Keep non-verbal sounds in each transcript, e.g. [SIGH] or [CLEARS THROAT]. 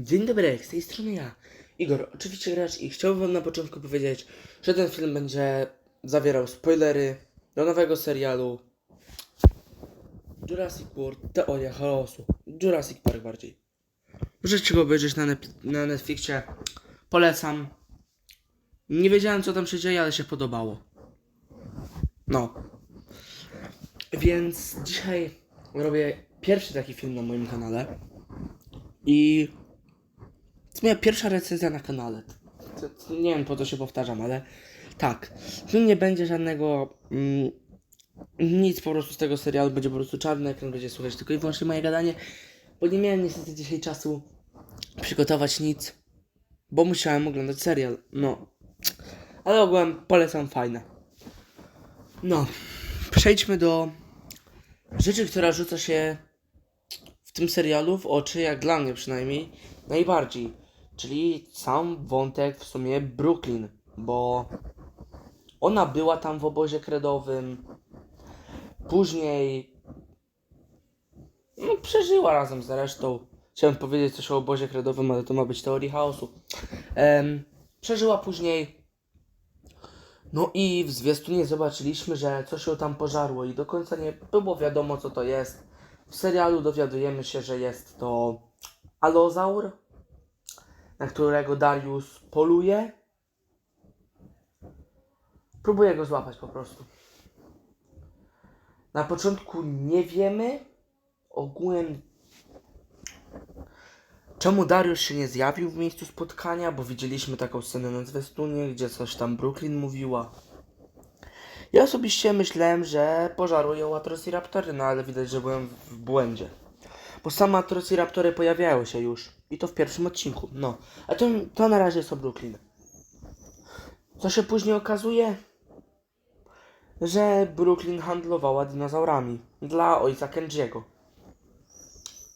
Dzień dobry, z tej strony ja, Igor, oczywiście gracz i chciałbym wam na początku powiedzieć, że ten film będzie zawierał spoilery do nowego serialu Jurassic World Teoria Chaosu, Jurassic Park bardziej. Możecie go obejrzeć na, na Netflixie, polecam. Nie wiedziałem co tam się dzieje, ale się podobało. No. Więc dzisiaj robię pierwszy taki film na moim kanale. I to moja pierwsza recenzja na kanale. Nie wiem po co się powtarzam, ale tak. Tu nie będzie żadnego. Mm, nic po prostu z tego serialu, będzie po prostu czarny ekran, będzie słuchać tylko i wyłącznie moje gadanie. Bo nie miałem niestety dzisiaj czasu przygotować nic, bo musiałem oglądać serial. No. Ale ogółem polecam fajne. No. Przejdźmy do rzeczy, która rzuca się w tym serialu w oczy, jak dla mnie przynajmniej, najbardziej. Czyli sam wątek w sumie Brooklyn, bo ona była tam w obozie kredowym, później no, przeżyła razem z resztą. Chciałem powiedzieć coś o obozie kredowym, ale to ma być teorii chaosu. Em, przeżyła później. No i w zwiastunie zobaczyliśmy, że coś ją tam pożarło i do końca nie było wiadomo co to jest. W serialu dowiadujemy się, że jest to alozaur, na którego Darius poluje. Próbuje go złapać po prostu. Na początku nie wiemy ogółem czemu Dariusz się nie zjawił w miejscu spotkania, bo widzieliśmy taką scenę na zwiastunie, gdzie coś tam Brooklyn mówiła. Ja osobiście myślałem, że pożarły ją Atrociraptory, no ale widać, że byłem w błędzie. Bo same Atrociraptory pojawiały się już. I to w pierwszym odcinku. No. A to, to na razie jest o Brooklyn. Co się później okazuje? Że Brooklyn handlowała dinozaurami dla ojca Kenjiego.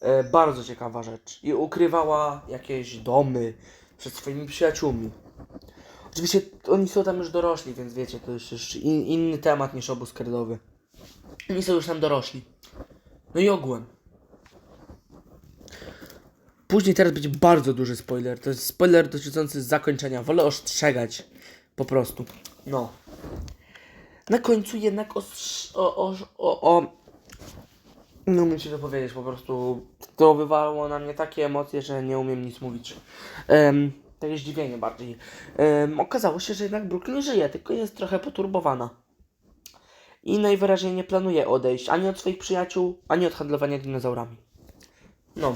E, bardzo ciekawa rzecz. I ukrywała jakieś domy przed swoimi przyjaciółmi. Oczywiście oni są tam już dorośli, więc wiecie, to jest już in, inny temat niż obóz kredowy. Oni są już tam dorośli. No i ogółem. Później teraz będzie bardzo duży spoiler. To jest spoiler dotyczący zakończenia. Wolę ostrzegać. Po prostu. No. Na końcu jednak ostrz- o, o, o, o... No umiem się to powiedzieć, po prostu to wywarło na mnie takie emocje, że nie umiem nic mówić. Um, takie zdziwienie bardziej. Em, okazało się, że jednak Brooklyn żyje, tylko jest trochę poturbowana. I najwyraźniej nie planuje odejść ani od swoich przyjaciół, ani od handlowania dinozaurami. No.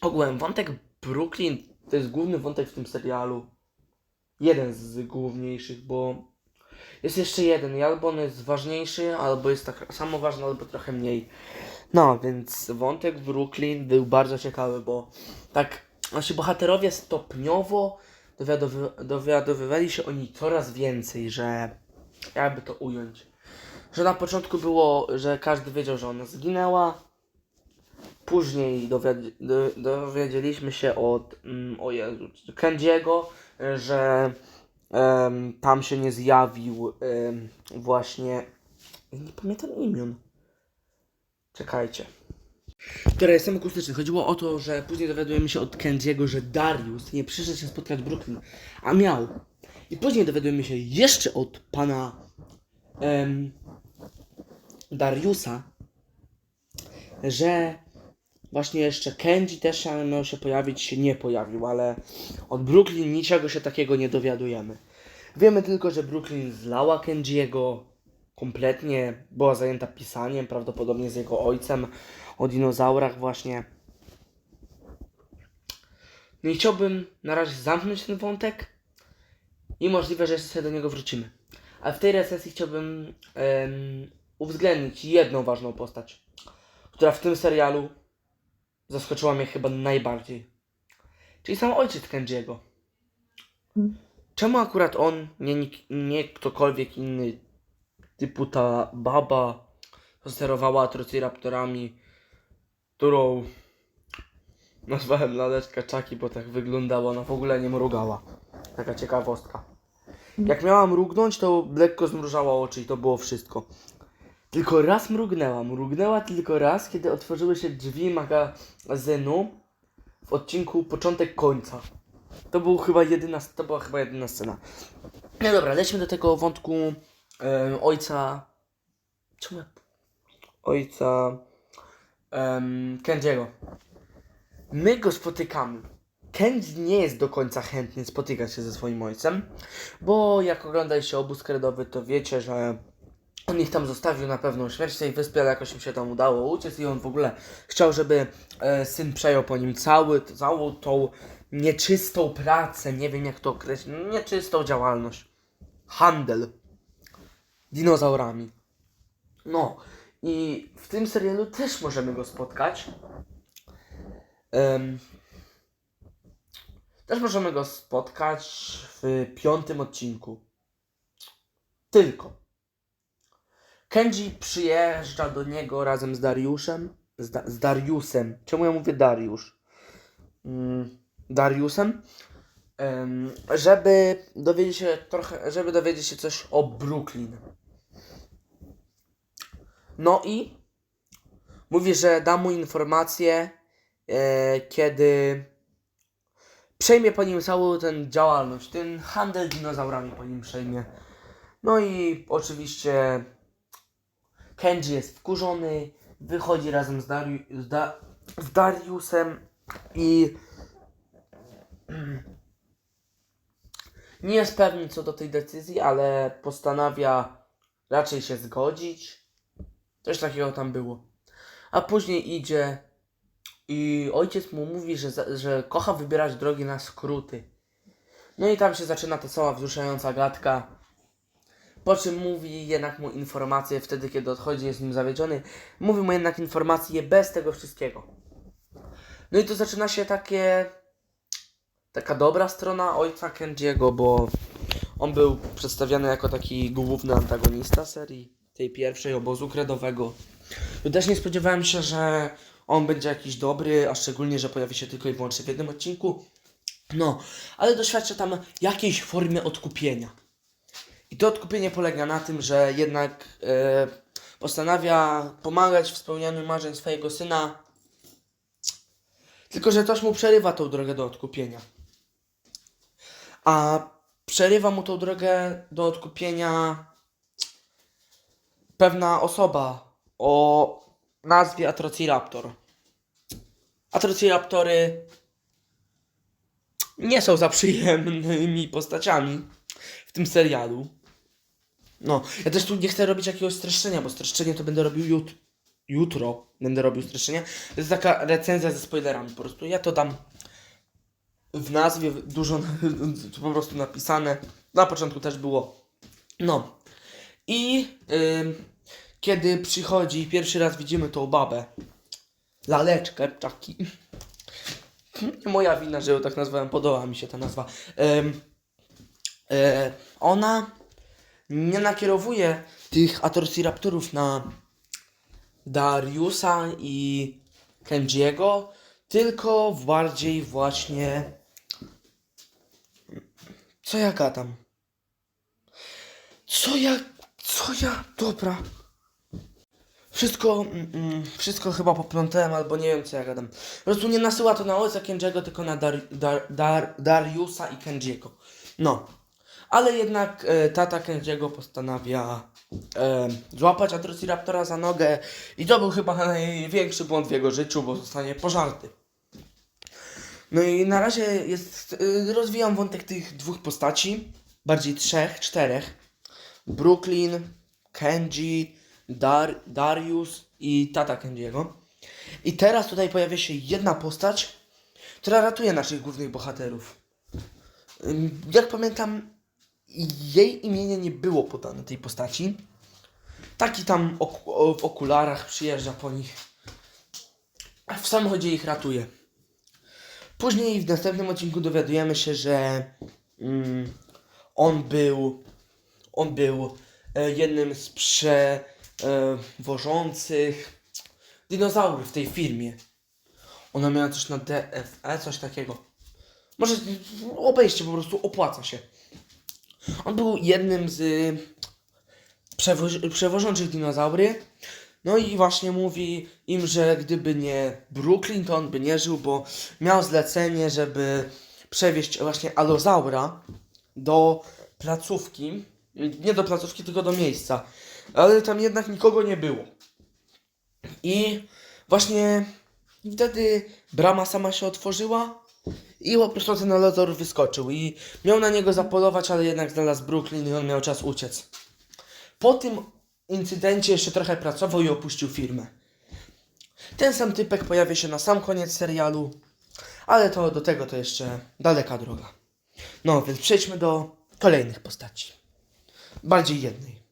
Ogółem, wątek Brooklyn to jest główny wątek w tym serialu. Jeden z główniejszych, bo jest jeszcze jeden i albo on jest ważniejszy, albo jest tak samo ważny, albo trochę mniej. No, więc wątek Brooklyn był bardzo ciekawy, bo tak nasi bohaterowie stopniowo dowiadowy, dowiadowywali się o niej coraz więcej, że jakby to ująć. Że na początku było, że każdy wiedział, że ona zginęła. Później dowiad- do, dowiedzieliśmy się od, mm, o Jezu, Kendiego, że em, tam się nie zjawił em, właśnie, nie pamiętam imion. Czekajcie. Które jestem akustyczny. Chodziło o to, że później dowiadujemy się od Kendiego, że Darius nie przyszedł się spotkać Brooklyn, a miał. I później dowiadujemy się jeszcze od pana em, Dariusa, że właśnie jeszcze Kenji też miał się pojawić, się nie pojawił, ale od Brooklyn niczego się takiego nie dowiadujemy. Wiemy tylko, że Brooklyn zlała Kenjiego kompletnie, była zajęta pisaniem, prawdopodobnie z jego ojcem, o dinozaurach właśnie. No i chciałbym na razie zamknąć ten wątek i możliwe, że jeszcze do niego wrócimy. A w tej recenzji chciałbym em, uwzględnić jedną ważną postać, która w tym serialu zaskoczyła mnie chyba najbardziej. Czyli sam ojciec Kenjiego. Czemu akurat on, nie, nie ktokolwiek inny, typu ta baba, co sterowała atrociraptorami, którą nazwałem laleczka Chucky, bo tak wyglądała, ona w ogóle nie mrugała. Taka ciekawostka. Jak miała mrugnąć, to lekko zmrużała oczy i to było wszystko. Tylko raz mrugnęła. Mrugnęła tylko raz, kiedy otworzyły się drzwi magazynu w odcinku początek końca. To był chyba jedyna, to była chyba jedyna scena. No dobra, lećmy do tego wątku em, ojca. Czemu? Ojca um, Kenjiego. My go spotykamy. Kenji nie jest do końca chętny spotykać się ze swoim ojcem, bo jak oglądaliście obóz kredowy, to wiecie, że on ich tam zostawił na pewną śmierć tej wyspie, ale jakoś im się tam udało uciec i on w ogóle chciał, żeby e, syn przejął po nim cały, całą tą nieczystą pracę, nie wiem jak to określić, nieczystą działalność. Handel dinozaurami. No i w tym serialu też możemy go spotkać. Em, też możemy go spotkać w piątym odcinku. Tylko. Kenji przyjeżdża do niego razem z Dariuszem. Z, da, z Dariusem. Czemu ja mówię Dariusz? Mm, Dariusem. Em, żeby dowiedzieć się trochę, żeby dowiedzieć się coś o Brooklyn. No i mówi, że da mu informację, e, kiedy przejmie po nim całą tę działalność, ten handel dinozaurami po nim przejmie. No i oczywiście Kenji jest wkurzony, wychodzi razem z, z, da- z Dariusem i [CLEARS THROAT] nie jest pewny co do tej decyzji, ale postanawia raczej się zgodzić. Coś takiego tam było. A później idzie i ojciec mu mówi, że, że kocha wybierać drogi na skróty. No i tam się zaczyna ta cała wzruszająca gadka. Po czym mówi jednak mu informację wtedy, kiedy odchodzi, jest nim zawiedziony. Mówi mu jednak informację bez tego wszystkiego. No i to zaczyna się takie. Taka dobra strona ojca Kenjiego, bo on był przedstawiany jako taki główny antagonista serii, tej pierwszej obozu kredowego. I też nie spodziewałem się, że on będzie jakiś dobry, a szczególnie, że pojawi się tylko i wyłącznie w jednym odcinku. No, ale doświadcza tam jakiejś formy odkupienia. I to odkupienie polega na tym, że jednak e, postanawia pomagać w spełnianiu marzeń swojego syna. Tylko, że coś mu przerywa tą drogę do odkupienia. A przerywa mu tą drogę do odkupienia pewna osoba o nazwie Atrociraptor. Atrociraptory nie są za przyjemnymi postaciami w tym serialu. No, ja też tu nie chcę robić jakiegoś streszczenia, bo streszczenie to będę robił jut jutro. Będę robił streszczenie. To jest taka recenzja ze spoilerami po prostu. Ja to dam w nazwie dużo [LAUGHS] po prostu napisane. Na początku też było. No. I ym, kiedy przychodzi, pierwszy raz widzimy tą babę. Laleczkę, czaki. [LAUGHS] Moja wina, że ją tak nazwałem, podoba mi się ta nazwa. Ym, e, ona nie nakierowuje tych Atorciraptorów na Dariusa i Kenjiego, tylko bardziej właśnie. Co ja gadam? Co ja. Co ja. Dobra. Wszystko, mm, mm, wszystko chyba poplątałem, albo nie wiem co ja gadam. Po prostu nie nasyła to na ojca Kenjiego, tylko na Dar, Dar, Dar, Dariusa i Kenjiego. No. Ale jednak e, tata Kenjiego postanawia e, złapać Atrociraptora za nogę i to był chyba największy błąd w jego życiu, bo zostanie pożarty. No i na razie jest, y, rozwijam wątek tych dwóch postaci, bardziej trzech, czterech. Brooklyn, Kenji, Dar, Darius i tata Kenjiego. I teraz tutaj pojawia się jedna postać, która ratuje naszych głównych bohaterów. Jak pamiętam, jej imienia nie było podane tej postaci. Taki tam oku- o- w okularach przyjeżdża po nich. A W samochodzie ich ratuje. Później w następnym odcinku dowiadujemy się, że mm, on był on był e, jednym z przewożących dinozaurów w tej firmie. Ona miała coś na DFE, coś takiego. Może obejście po prostu opłaca się. On był jednym z przewoż- przewożących dinozaury. No i właśnie mówi im, że gdyby nie Brooklyn, to on by nie żył, bo miał zlecenie, żeby przewieźć właśnie Alozaura do placówki. Nie do placówki, tylko do miejsca. Ale tam jednak nikogo nie było. I właśnie wtedy brama sama się otworzyła i po prostu ten Alazor wyskoczył i miał na niego zapolować, ale jednak znalazł Brooklyn i on miał czas uciec. Po tym incydencie jeszcze trochę pracował i opuścił firmę. Ten sam typek pojawia się na sam koniec serialu, ale to do tego to jeszcze daleka droga. No, więc przejdźmy do kolejnych postaci. Bardziej jednej.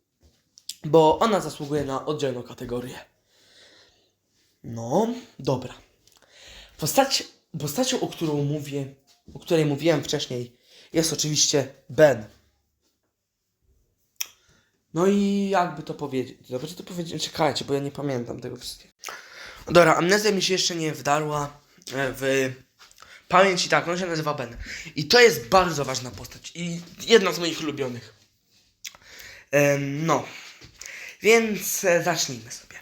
Bo ona zasługuje na oddzielną kategorię. No, dobra. Postać, postacią, o którą mówię, o której mówiłem wcześniej, jest oczywiście Ben. No i jakby to powiedzieć? Dobrze to powiedzieć? Czekajcie, bo ja nie pamiętam tego wszystkiego. Dobra, amnezja mi się jeszcze nie wdarła e, w pamięć i tak, on się nazywa Ben. I to jest bardzo ważna postać i jedna z moich ulubionych. No, więc e, zacznijmy sobie.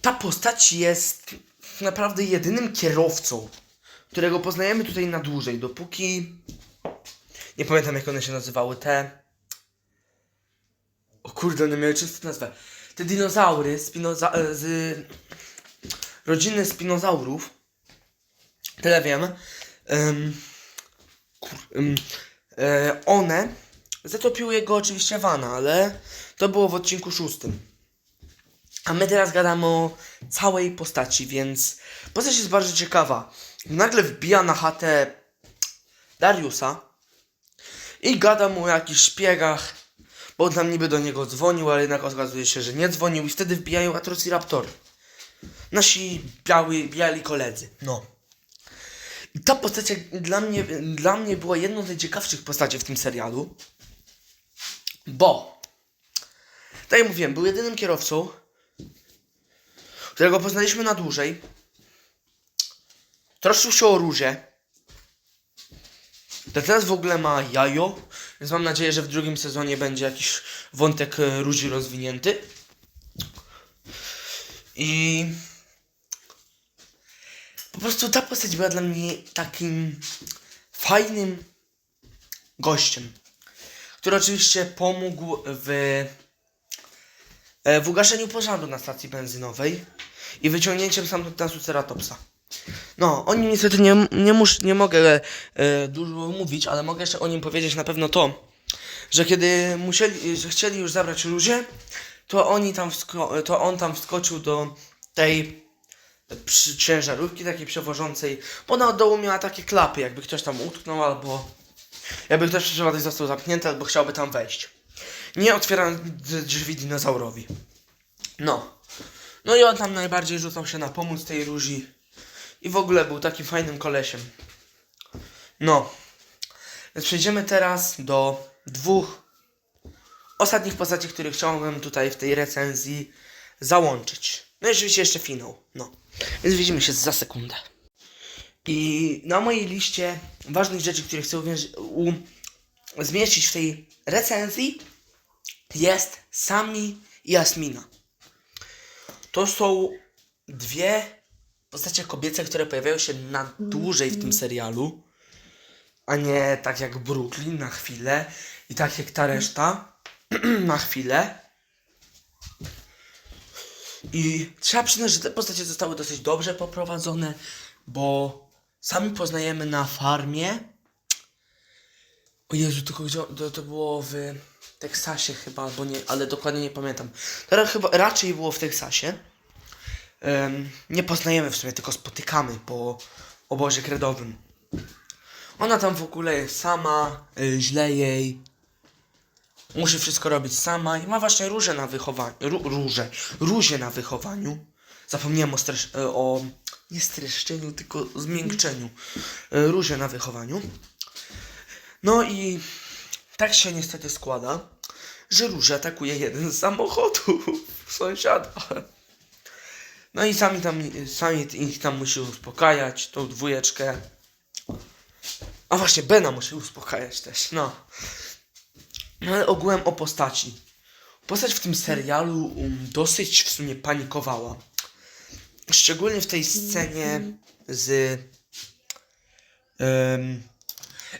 Ta postać jest naprawdę jedynym kierowcą, którego poznajemy tutaj na dłużej, dopóki... Nie pamiętam jak one się nazywały, te... O kurde, one miały czystą nazwę. Te dinozaury spinoza- e, z rodziny spinozaurów, tyle wiem, em, kur, e, one zatopiły jego oczywiście wana, ale to było w odcinku szóstym. A my teraz gadamy o całej postaci, więc postać jest bardzo ciekawa. Nagle wbija na chatę Dariusa i gada mu o jakichś szpiegach, bo on tam niby do niego dzwonił, ale jednak okazuje się, że nie dzwonił i wtedy wbijają Atrociraptory. Nasi biały, biali koledzy. No. I ta postać dla mnie, dla mnie była jedną z najciekawszych postaci w tym serialu, bo tak jak mówiłem, był jedynym kierowcą, którego poznaliśmy na dłużej. Troszczył się o róże. To teraz w ogóle ma jajo, więc mam nadzieję, że w drugim sezonie będzie jakiś wątek e, róży rozwinięty. I po prostu ta postać była dla mnie takim fajnym gościem, który oczywiście pomógł w, e, w ugaszeniu pożaru na stacji benzynowej i wyciągnięciem stamtąd Ceratopsa. No, o nim niestety nie, nie, mus, nie mogę e, dużo mówić, ale mogę jeszcze o nim powiedzieć na pewno to, że kiedy musieli, że chcieli już zabrać ludzie, to oni tam to on tam wskoczył do tej przy ciężarówki takiej przewożącej, ona od dołu miała takie klapy, jakby ktoś tam utknął albo jakby ktoś przypadek został zamknięty albo chciałby tam wejść. Nie otwierając drzwi dinozaurowi. No. No i on tam najbardziej rzucał się na pomóc tej róży. I w ogóle był takim fajnym kolesiem. No. Więc przejdziemy teraz do dwóch ostatnich postaci, których chciałbym tutaj w tej recenzji załączyć. No i oczywiście jeszcze finał. No. Więc widzimy się za sekundę. I na mojej liście ważnych rzeczy, które chcę zmieścić w tej recenzji jest Sami i Jasmina. To są dwie postacie kobiece, które pojawiają się na dłużej w tym serialu, a nie tak jak Brooklyn na chwilę i tak jak ta reszta [CLEARS THROAT] na chwilę. I trzeba przyznać, że te postacie zostały dosyć dobrze poprowadzone, bo sami poznajemy na farmie. O Jezu, tylko to było w Teksasie chyba, albo nie, ale dokładnie nie pamiętam. Teraz chyba raczej było w Teksasie. Em, nie poznajemy w sumie, tylko spotykamy po obozie kredowym. Ona tam w ogóle jest sama, y, źle jej. Musi wszystko robić sama i ma właśnie róże na wychowaniu. Ró, róże. Róże na wychowaniu. Zapomniałem o, stresz, e, o nie streszczeniu, tylko zmiękczeniu. E, Róże na wychowaniu. No i tak się niestety składa, że róże atakuje jeden z samochodów sąsiada. No i sami tam, sami ich tam musi uspokajać, tą dwójeczkę. A właśnie, Bena musi uspokajać też, no. No ale ogółem o postaci. postać w tym serialu um, dosyć w sumie panikowała. Szczególnie w tej scenie z. e,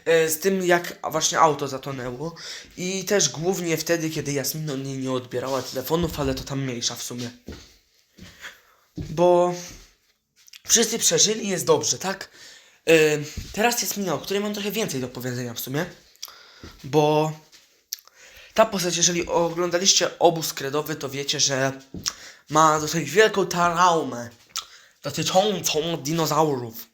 z tym, jak właśnie auto zatonęło. I też głównie wtedy, kiedy Jasmina nie, nie odbierała telefonów, ale to tam mniejsza w sumie. Bo wszyscy przeżyli, jest dobrze, tak? Ym, teraz Jasmina, o której mam trochę więcej do powiedzenia w sumie. Bo ta postać, jeżeli oglądaliście obóz kredowy, to wiecie, że ma dosyć wielką traumę dotyczącą dinozaurów.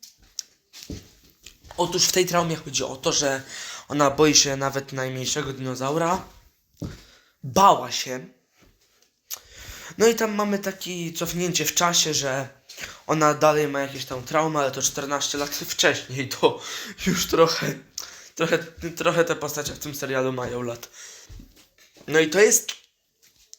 Otóż w tej traumie chodzi o to, że ona boi się nawet najmniejszego dinozaura. Bała się. No i tam mamy takie cofnięcie w czasie, że ona dalej ma jakieś tam traumy, ale to 14 lat wcześniej, to już trochę, trochę, trochę te postacie w tym serialu mają lat. No i to jest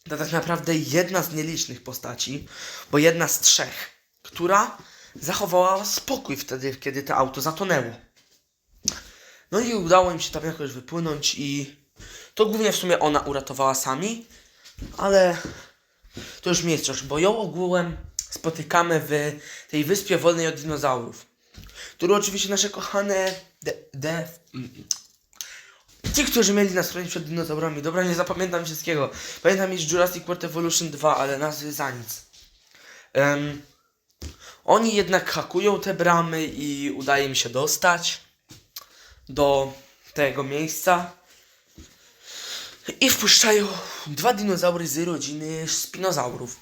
to tak naprawdę jedna z nielicznych postaci, bo jedna z trzech, która zachowała spokój wtedy, kiedy to auto zatonęło. No i udało im się tam jakoś wypłynąć i to głównie w sumie ona uratowała sami, ale to już mniejszość, bo ją ogółem spotykamy w tej wyspie wolnej od dinozaurów, którą oczywiście nasze kochane de, de, mm, Ci, którzy mieli nas chronić przed dinozaurami. Dobra, nie zapamiętam wszystkiego. Pamiętam już Jurassic World Evolution 2, ale nazwy za nic. Em, oni jednak hakują te bramy i udaje im się dostać do tego miejsca. I wpuszczają dwa dinozaury z rodziny spinozaurów,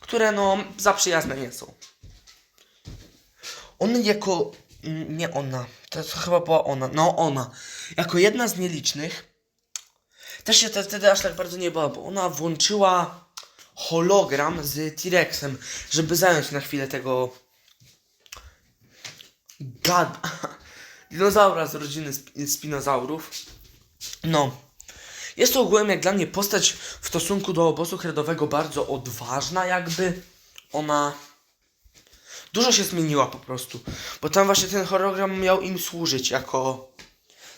które no za przyjazne nie są. On jako. mm, Nie ona. To chyba była ona. No ona. Jako jedna z nielicznych. Też się te- wtedy aż tak bardzo nie bała, bo ona włączyła hologram z T-Rexem, żeby zająć na chwilę tego. Gad. [LAUGHS] Dinozaura z rodziny sp- spinozaurów. No. Jest to ogółem jak dla mnie postać w stosunku do obozu kredowego bardzo odważna jakby. Ona dużo się zmieniła po prostu. Bo tam właśnie ten hologram miał im służyć jako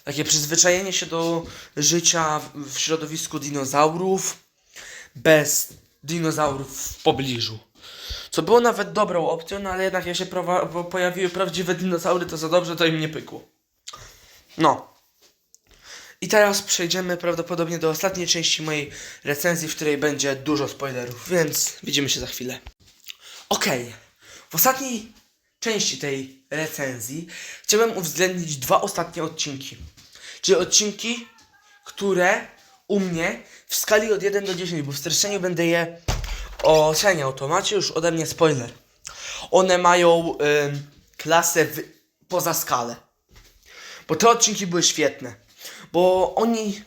takie przyzwyczajenie się do życia w środowisku dinozaurów bez dinozaurów w pobliżu. Co było nawet dobrą opcją, no ale jednak jak się pojawiły prawdziwe dinozaury, to za dobrze to im nie pykło. No. I teraz przejdziemy prawdopodobnie do ostatniej części mojej recenzji, w której będzie dużo spoilerów, więc widzimy się za chwilę. Okej. W ostatniej części tej recenzji chciałem uwzględnić dwa ostatnie odcinki. Czyli odcinki, które u mnie w skali od 1 do 10, bo w streszczeniu będę je oceniał, to macie już ode mnie spoiler. One mają ym, klasę w, poza skalę. Bo te odcinki były świetne. Bo oni,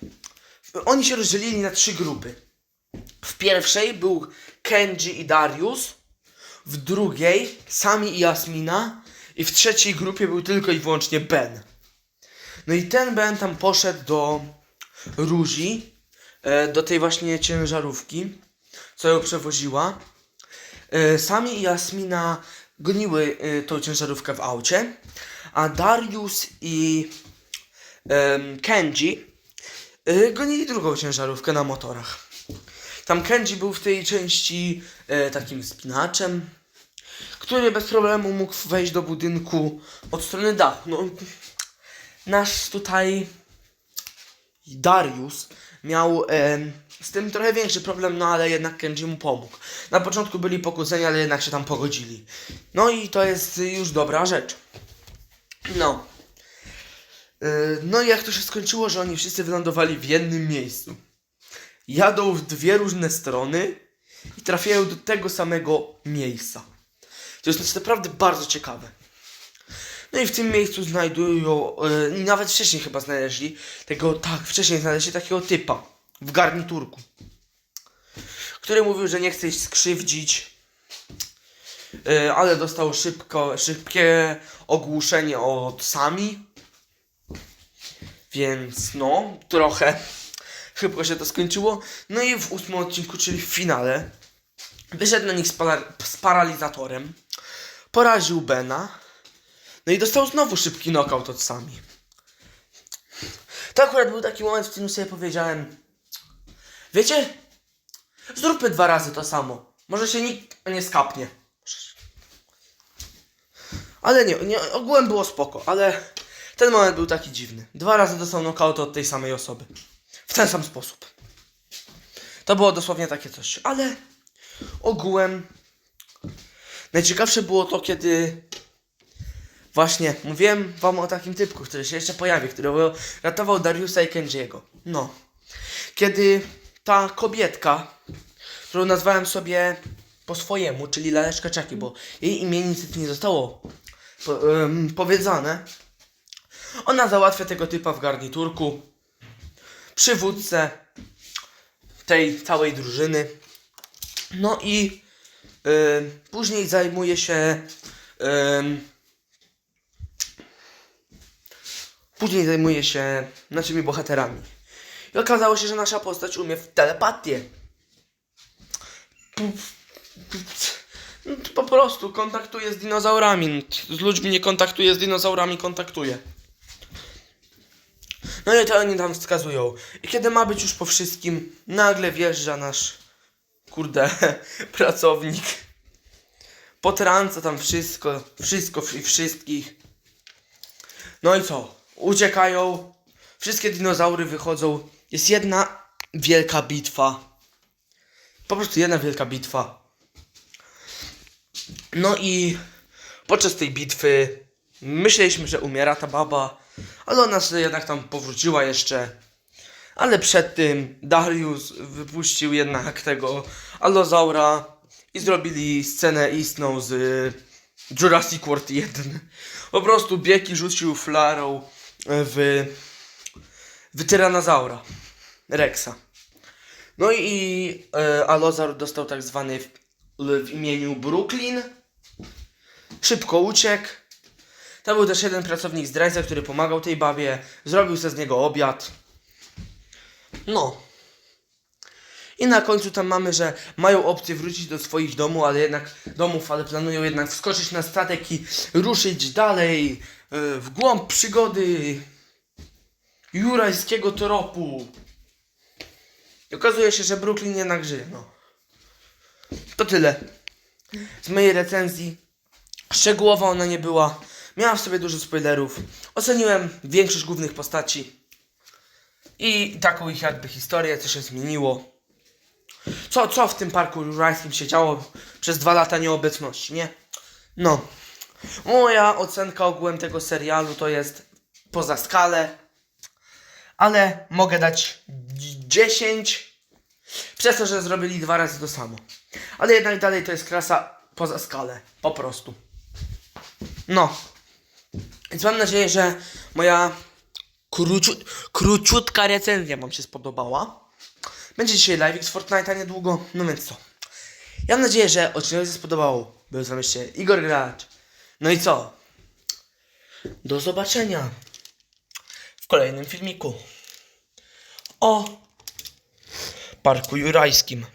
oni się rozdzielili na trzy grupy. W pierwszej był Kenji i Darius, w drugiej Sami i Jasmina i w trzeciej grupie był tylko i wyłącznie Ben. No i ten Ben tam poszedł do Rózi, e, do tej właśnie ciężarówki, co ją przewoziła. E, Sami i Jasmina goniły e, tą ciężarówkę w aucie, a Darius i Kenji e, gonili drugą ciężarówkę na motorach. Tam Kenji był w tej części takim spinaczem, który bez problemu mógł wejść do budynku od strony dachu. No, nasz tutaj Darius miał z tym trochę większy problem, no ale jednak Kenji mu pomógł. Na początku byli pokłóceni, ale jednak się tam pogodzili. No i to jest już dobra rzecz. No. Yy, No i jak to się skończyło, że oni wszyscy wylądowali w jednym miejscu. Jadą w dwie różne strony i trafiają do tego samego miejsca. To jest naprawdę bardzo ciekawe. No i w tym miejscu znajdują, yy, nawet wcześniej chyba znaleźli tego, tak, wcześniej znaleźli takiego typa w garniturku, który mówił, że nie chce ich skrzywdzić, yy, ale dostał szybko, szybkie ogłuszenie od sami, więc no, trochę szybko się to skończyło. No i w ósmym odcinku, czyli w finale, wyszedł na nich z, z paralizatorem, poraził Bena, no i dostał znowu szybki knockout od sami. To akurat był taki moment, w którym sobie powiedziałem, wiecie, Zróbmy dwa razy to samo. Może się nikt nie skapnie. Ale nie, nie, ogółem było spoko, ale ten moment był taki dziwny. Dwa razy dostał knockout od tej samej osoby. W ten sam sposób. To było dosłownie takie coś, ale ogółem najciekawsze było to, kiedy właśnie mówiłem wam o takim typku, który się jeszcze pojawi, który ratował Dariusa i Kenjiego. No. Kiedy ta kobietka, którą nazwałem sobie po swojemu, czyli Laleczka Czaki, bo jej imię niestety nie zostało po. Ona załatwia tego typa w garniturku. Przywódcę tej całej drużyny. No i później zajmuje się. później zajmuje się naszymi bohaterami. I okazało się, że nasza postać umie w telepatię. Po prostu kontaktuje z dinozaurami. Z ludźmi nie kontaktuje, z dinozaurami kontaktuje. No i to oni tam wskazują. I kiedy ma być już po wszystkim, nagle wjeżdża nasz kurde [LAUGHS] pracownik. Potrąca tam wszystko, wszystko i wszystkich. No i co? Uciekają. Wszystkie dinozaury wychodzą. Jest jedna wielka bitwa. Po prostu jedna wielka bitwa. No i podczas tej bitwy myśleliśmy, że umiera ta baba, ale ona sobie jednak tam powróciła jeszcze. Ale przed tym Darius wypuścił jednak tego Allozaura i zrobili scenę istną z Jurassic World 1. Po prostu biegi rzucił flarą w, w Tyranozaura Rexa. No i e, Alozar dostał tak zwany w, w imieniu Brooklyn. Szybko uciekł. To był też jeden pracownik zdrajca, który pomagał tej babie. Zrobił sobie z niego obiad. No. I na końcu tam mamy, że mają opcję wrócić do swoich domów, ale jednak domów, ale planują jednak wskoczyć na statek i ruszyć dalej e, w głąb przygody jurajskiego tropu. I okazuje się, że Brooklyn jednak żyje, no. To tyle. Z mojej recenzji. Szczegółowa ona nie była. Miała w sobie dużo spoilerów. Oceniłem większość głównych postaci. I taką ich jakby historię, co się zmieniło. Co, co w tym parku jurajskim się działo przez dwa lata nieobecności, nie? No. Moja ocenka ogółem tego serialu to jest poza skalę. Ale mogę dać 10 przez to, że zrobili dwa razy to samo. Ale jednak dalej to jest klasa poza skalę. Po prostu. No. Więc mam nadzieję, że moja króciu, króciutka recenzja Wam się spodobała. Będzie dzisiaj live z Fortnite'a niedługo. No więc co? Ja mam nadzieję, że odcinek się spodobało. Był z wami jeszcze Igor Gracz. No i co? Do zobaczenia kolejnym filmiku o Parku Jurajskim.